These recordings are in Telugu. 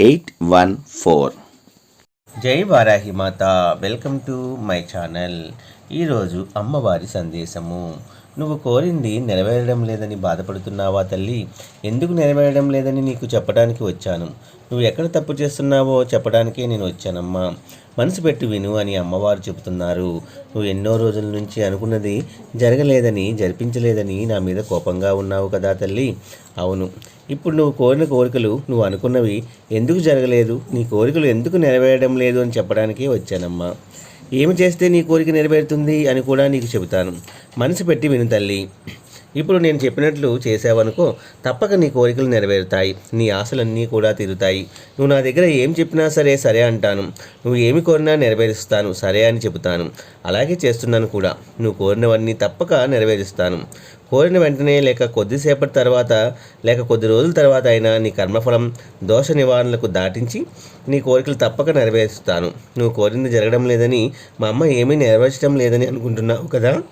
eight one four. జై వారాహి మాత వెల్కమ్ టు మై ఛానల్. ఈరోజు అమ్మవారి సందేశము. నువ్వు కోరింది నెరవేరడం లేదని బాధపడుతున్నావా తల్లి? ఎందుకు నెరవేరడం లేదని నీకు చెప్పడానికి వచ్చాను. నువ్వు ఎక్కడ తప్పు చేస్తున్నావో చెప్పడానికే నేను వచ్చానమ్మా. మనసు పెట్టి విను అని అమ్మవారు చెబుతున్నారు. నువ్వు ఎన్నో రోజుల నుంచి అనుకున్నది జరగలేదని జరిపించలేదని నా మీద కోపంగా ఉన్నావు కదా తల్లి. అవును. ఇప్పుడు నువ్వు కోరిన కోరికలు నువ్వు అనుకున్నవి ఎందుకు జరగలేదు? నీ కోరికలు ఎందుకు నెరవేరడం లేదు అని చెప్పడానికే వచ్చానమ్మా. ఏమి చేస్తే నీ కోరిక నెరవేరుతుంది అని కూడా నీకు చెబుతాను. మనసు పెట్టి విను తల్లి. ఇప్పుడు నేను చెప్పినట్లు చేసావనుకో తప్పక నీ కోరికలు నెరవేరుతాయి. నీ ఆశలన్నీ కూడా తీరుతాయి. నువ్వు నా దగ్గర ఏం చెప్పినా సరే సరే అంటాను. నువ్వు ఏమి కోరినా నెరవేరుస్తాను. సరే అని చెబుతాను. అలాగే చేస్తున్నాను కూడా. నువ్వు కోరినవన్నీ తప్పక నెరవేరుస్తాను. కోరిన వెంటనే లేక కొద్దిసేపటి తర్వాత లేక కొద్ది రోజుల తర్వాత అయినా నీ కర్మఫలం దోష నివారణలకు దాటించి నీ కోరికలు తప్పక నెరవేరుస్తాను. నువ్వు కోరింది జరగడం లేదని మా అమ్మ ఏమీ నెరవేర్చడం లేదని అనుకుంటున్నావు కదా?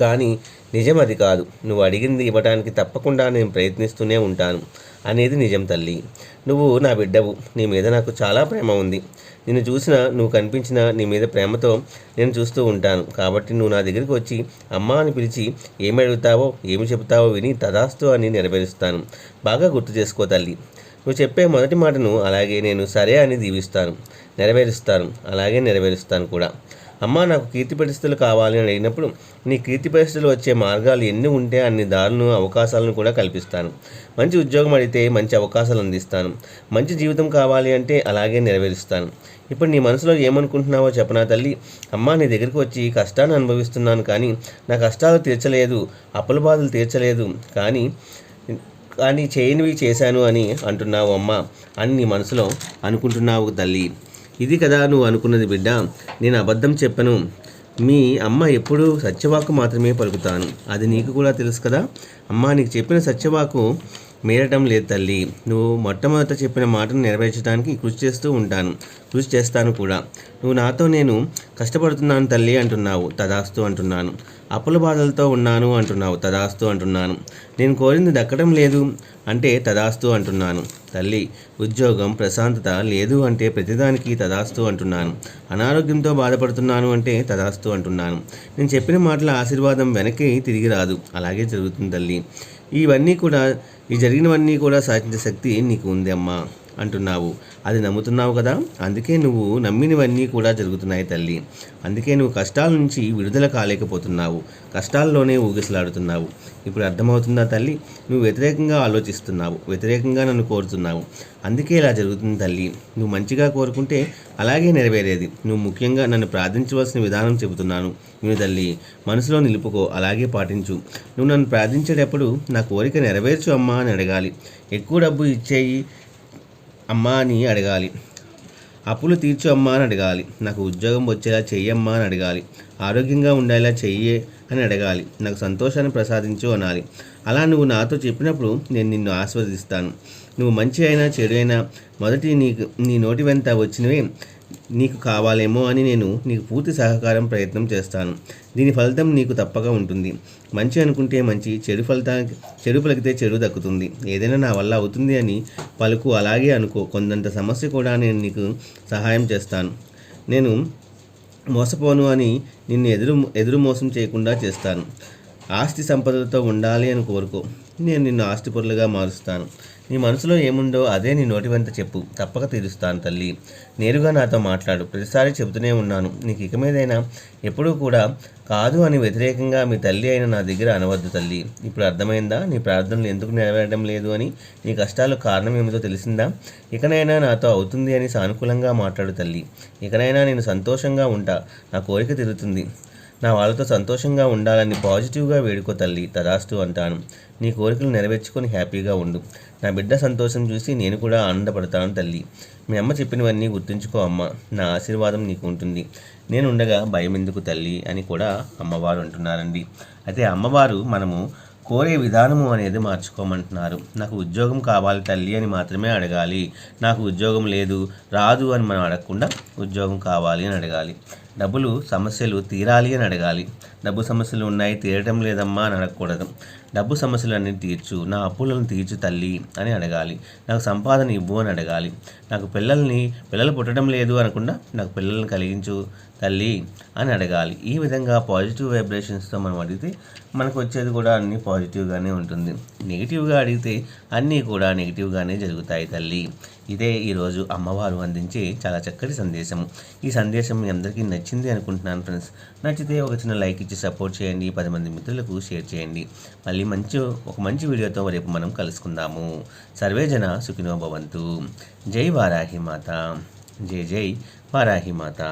కానీ నిజం అది కాదు. నువ్వు అడిగింది ఇవ్వడానికి తప్పకుండా నేను ప్రయత్నిస్తూనే ఉంటాను అనేది నిజం తల్లి. నువ్వు నా బిడ్డవు. నీ మీద నాకు చాలా ప్రేమ ఉంది. నిన్ను చూసిన నువ్వు కనిపించిన నీ మీద ప్రేమతో నేను చూస్తూ ఉంటాను. కాబట్టి నువ్వు నా దగ్గరికి వచ్చి అమ్మ అని పిలిచి ఏమి అడుగుతావో ఏమి చెబుతావో విని తదాస్తు అని నెరవేరుస్తాను. బాగా గుర్తు చేసుకో తల్లి. నువ్వు చెప్పే మొదటి మాటను అలాగే నేను సరే అని దీవిస్తాను. నెరవేరుస్తాను. అలాగే నెరవేరుస్తాను కూడా. అమ్మ నాకు కీర్తి పరిస్థితులు కావాలి అని అడిగినప్పుడు నీ కీర్తి పరిస్థితులు వచ్చే మార్గాలు ఎన్ని ఉంటే అన్ని దారులను అవకాశాలను కూడా కల్పిస్తాను. మంచి ఉద్యోగం అడిగితే మంచి అవకాశాలు అందిస్తాను. మంచి జీవితం కావాలి అంటే అలాగే నెరవేరుస్తాను. ఇప్పుడు నీ మనసులో ఏమనుకుంటున్నావో చెప్పనా తల్లి? అమ్మ నీ దగ్గరికి వచ్చి కష్టాన్ని అనుభవిస్తున్నాను కానీ నా కష్టాలు తీర్చలేదు అప్పుల బాధలు తీర్చలేదు కానీ కానీ చేయనివి చేశాను అని అంటున్నావు అమ్మ అని నీ మనసులో అనుకుంటున్నావు తల్లి. ఇది కదా నువ్వు అనుకున్నది బిడ్డ. నేను అబద్ధం చెప్పను. మీ అమ్మ ఎప్పుడూ సత్యవాకు మాత్రమే పలుకుతాను. అది నీకు కూడా తెలుసు కదా. అమ్మ నీకు చెప్పిన సత్యవాకు మేరటం లేదు తల్లి. నువ్వు మొట్టమొదట చెప్పిన మాటను నెరవేర్చడానికి కృషి చేస్తూ ఉంటాను. కృషి చేస్తాను కూడా. నువ్వు నాతో నేను కష్టపడుతున్నాను తల్లి అంటున్నావు. తదాస్తు అంటున్నాను. అప్పుల బాధలతో ఉన్నాను అంటున్నావు. తదాస్తు అంటున్నాను. నేను కోరింది దక్కడం లేదు అంటే తదాస్తు అంటున్నాను. తల్లి ఉద్యోగం ప్రశాంతత లేదు అంటే ప్రతిదానికి తదాస్తు అంటున్నాను. అనారోగ్యంతో బాధపడుతున్నాను అంటే తదాస్తు అంటున్నాను. నేను చెప్పిన మాటల ఆశీర్వాదం వెనక్కి తిరిగి రాదు. అలాగే జరుగుతుంది తల్లి. ఇవన్నీ కూడా ఈ జరిగినవన్నీ కూడా సాధించే శక్తి నీకు ఉంది అమ్మా. అంటున్నావు. అది నమ్ముతున్నావు కదా? అందుకే నువ్వు నమ్మినవన్నీ కూడా జరుగుతున్నాయి తల్లి. అందుకే నువ్వు కష్టాల నుంచి విడుదల కాలేకపోతున్నావు. కష్టాల్లోనే ఊగిసలాడుతున్నావు. ఇప్పుడు అర్థమవుతుందా తల్లి? నువ్వు వ్యతిరేకంగా ఆలోచిస్తున్నావు. వ్యతిరేకంగా నన్ను కోరుతున్నావు. అందుకే ఇలా జరుగుతుంది తల్లి. నువ్వు మంచిగా కోరుకుంటే అలాగే నెరవేరేది. నువ్వు ముఖ్యంగా నన్ను ప్రార్థించవలసిన విధానం చెబుతున్నాను. నువ్వు తల్లి మనసులో నిలుపుకో అలాగే పాటించు. నువ్వు నన్ను ప్రార్థించేటప్పుడు నా కోరిక నెరవేర్చు అమ్మా అని అడగాలి. ఎక్కువ డబ్బు ఇచ్చేయి అమ్మా అని అడగాలి. అప్పులు తీర్చు అమ్మా అని అడగాలి. నాకు ఉద్యోగం వచ్చేలా చెయ్యమ్మా అని అడగాలి. ఆరోగ్యంగా ఉండేలా చెయ్యే అని అడగాలి. నాకు సంతోషాన్ని ప్రసాదించు అనాలి. అలా నువ్వు నాతో చెప్పినప్పుడు నేను నిన్ను ఆస్వాదిస్తాను నువ్వు మంచి అయినా చెడు అయినా మొదటి నీకు నీ నోటి వెంట వచ్చినవే. నీకు కావాలేమో అని నేను నీకు పూర్తి సహకారం ప్రయత్నం చేస్తాను. దీని ఫలితం నీకు తప్పక ఉంటుంది. మంచి అనుకుంటే మంచి చెడు ఫలితానికి చెడు పలికితే చెడు దక్కుతుంది. ఏదైనా నా వల్ల అవుతుంది అని పలుకు అలాగే అనుకో. కొందంత సమస్య కూడా నేను నీకు సహాయం చేస్తాను. నేను మోసపోను అని నిన్ను ఎదురు ఎదురు మోసం చేయకుండా చేస్తాను. ఆస్తి సంపదలతో ఉండాలి అని కోరుకో. నేను నిన్ను ఆస్తిపరులుగా మారుస్తాను. నీ మనసులో ఏముందో అదే నీ నోటి వెంట చెప్పు. తప్పక తీరుస్తాను తల్లి. నేరుగా నాతో మాట్లాడు. ప్రతిసారి చెబుతూనే ఉన్నాను. నీకు ఇక మీదైనా ఎప్పుడూ కూడా కాదు అని వ్యతిరేకంగా మీ తల్లి అయిన నా దగ్గర అనవద్దు తల్లి. ఇప్పుడు అర్థమైందా? నీ ప్రార్థనలు ఎందుకు నెరవేరడం లేదు అని? నీ కష్టాలు కారణం ఏమిటో తెలిసిందా? ఇకనైనా నాతో అవుతుంది అని సానుకూలంగా మాట్లాడు తల్లి. ఇకనైనా నేను సంతోషంగా ఉంటా. నా కోరిక తిరుగుతుంది నా వాళ్ళతో సంతోషంగా ఉండాలని పాజిటివ్గా వేడుకో తల్లి తదాస్తు అంటాను. నీ కోరికలు నెరవేర్చుకొని హ్యాపీగా ఉండు. నా బిడ్డ సంతోషం చూసి నేను కూడా ఆనందపడతాను తల్లి. మీ అమ్మ చెప్పినవన్నీ గుర్తుంచుకో అమ్మ. నా ఆశీర్వాదం నీకు ఉంటుంది. నేను ఉండగా భయం ఎందుకు తల్లి అని కూడా అమ్మవారు అంటున్నారండి. అయితే అమ్మవారు మనము కోరే విధానము అనేది మార్చుకోమంటున్నారు. నాకు ఉద్యోగం కావాలి తల్లి అని మాత్రమే అడగాలి. నాకు ఉద్యోగం లేదు రాదు అని మనం అడగకుండా ఉద్యోగం కావాలి అని అడగాలి. డబ్బులు సమస్యలు తీరాలి అని అడగాలి. డబ్బు సమస్యలు ఉన్నాయి తీరటం లేదమ్మా అని అడగకూడదు. డబ్బు సమస్యలన్నీ తీర్చు నా అప్పులను తీర్చు తల్లి అని అడగాలి. నాకు సంపాదన ఇవ్వు అని అడగాలి. నాకు పిల్లల్ని పిల్లలు పుట్టడం లేదు అనకుండా నాకు పిల్లల్ని కలిగించు తల్లి అని అడగాలి. ఈ విధంగా పాజిటివ్ వైబ్రేషన్స్తో మనం అడిగితే మనకు వచ్చేది కూడా అన్నీ పాజిటివ్గానే ఉంటుంది. నెగిటివ్గా అడిగితే అన్నీ కూడా నెగిటివ్గానే జరుగుతాయి తల్లి. ఇదే ఈరోజు అమ్మవారు అందించే చాలా చక్కటి సందేశము. ఈ సందేశం మీ అందరికీ నచ్చింది అనుకుంటున్నాను ఫ్రెండ్స్ నచ్చితే ఒక చిన్న లైక్ ఇచ్చి సపోర్ట్ చేయండి. పది మంది మిత్రులకు షేర్ చేయండి. మళ్ళీ మంచి ఒక మంచి వీడియోతో రేపు మనం కలుసుకుందాము. సర్వేజన సుఖినో భవంతు. జై వారాహి మాత. జై జై వారాహి మాత.